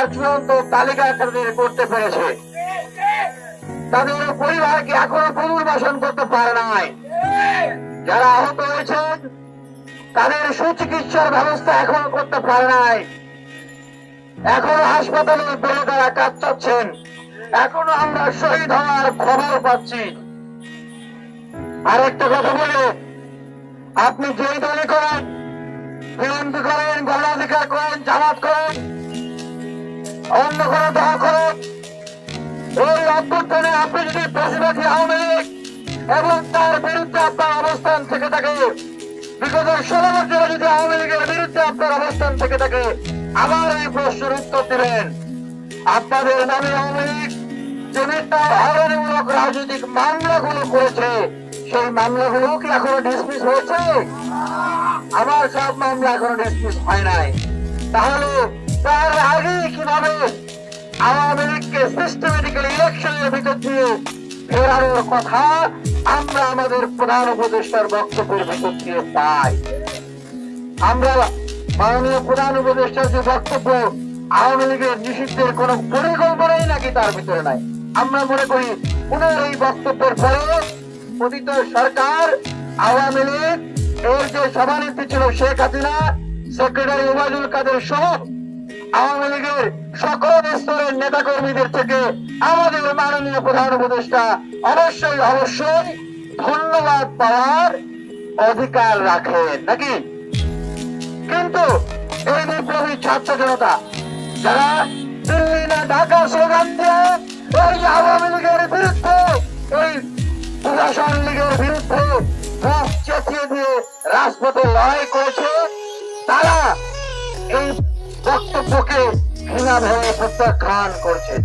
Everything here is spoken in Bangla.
চূড়ান্ত তালিকা তাদের করতে পেরেছে। তাদের পরিবারকে এখনও পুনর্বাসন করতে পারে নাই। যারা আহত হয়েছেন, তাদের সুচিকিৎসার ব্যবস্থা এখনও করতে পারে নাই। এখনও হাসপাতালে বেড়ে তারা কাজ চাচ্ছেন। এখনও আমরা শহীদ হওয়ার খবর পাচ্ছি। আরেকটা কথা বলে, আপনি যেই দলে করেন বিএনপি করেন গণাধিকার করেন, জামাত করেন অন্য কোন দল করেন এই অভ্যুত্থানে আপনি যদি বেশিরভাগই আওয়ামী লীগ এবং তার বিরুদ্ধে আপনার অবস্থান থেকে থাকে। বিগত ষোলো বছরে যদি আওয়ামী লীগের বিরুদ্ধে আপনার অবস্থান থেকে থাকে, আবার এই প্রশ্নের উত্তর দিবেন। আপনাদের নামে আওয়ামী লীগ যে হয়রানিমূলক রাজনৈতিক মামলাগুলো করেছে, সেই মামলাগুলো কি এখনও ডিসমিস হয়েছে? আমার সব মামলা এখনও ডিসমিস হয় নাই। তাহলে তার আগে আওয়ামী লীগকে সিস্টেমেটিক্যালি কথা আমরা আওয়ামী লীগের নিষিদ্ধের কোন পরিকল্পনাই নাকি তার ভিতরে নাই। আমরা মনে করি পুনর এই বক্তব্যের পরে পতিত সরকার, আওয়ামী লীগ, এর যে সভানেত্রী ছিল শেখ হাসিনা, সেক্রেটারি ওবায়দুল কাদের সহ আওয়ামী লীগের সকল স্তরের নেতা কর্মীদের থেকে আমাদের মাননীয় প্রধান উপদেষ্টা অবশ্যই অবশ্যই ধন্যবাদ পাওয়ার অধিকার রাখেন, নাকি? কিন্তু এই বিপ্লবী ছাত্র জনতা, যারা দিল্লি না ঢাকা স্লোগান দিয়ে এই আওয়ামী লীগের বিরুদ্ধে এই প্রশাসন লীগের বিরুদ্ধে মুখ চেঁচিয়ে দিয়ে রাজপথে লড়াই করেছে, তারা এই বক্তব্যকে ঘৃণা ভেবে প্রত্যাখ্যান করছে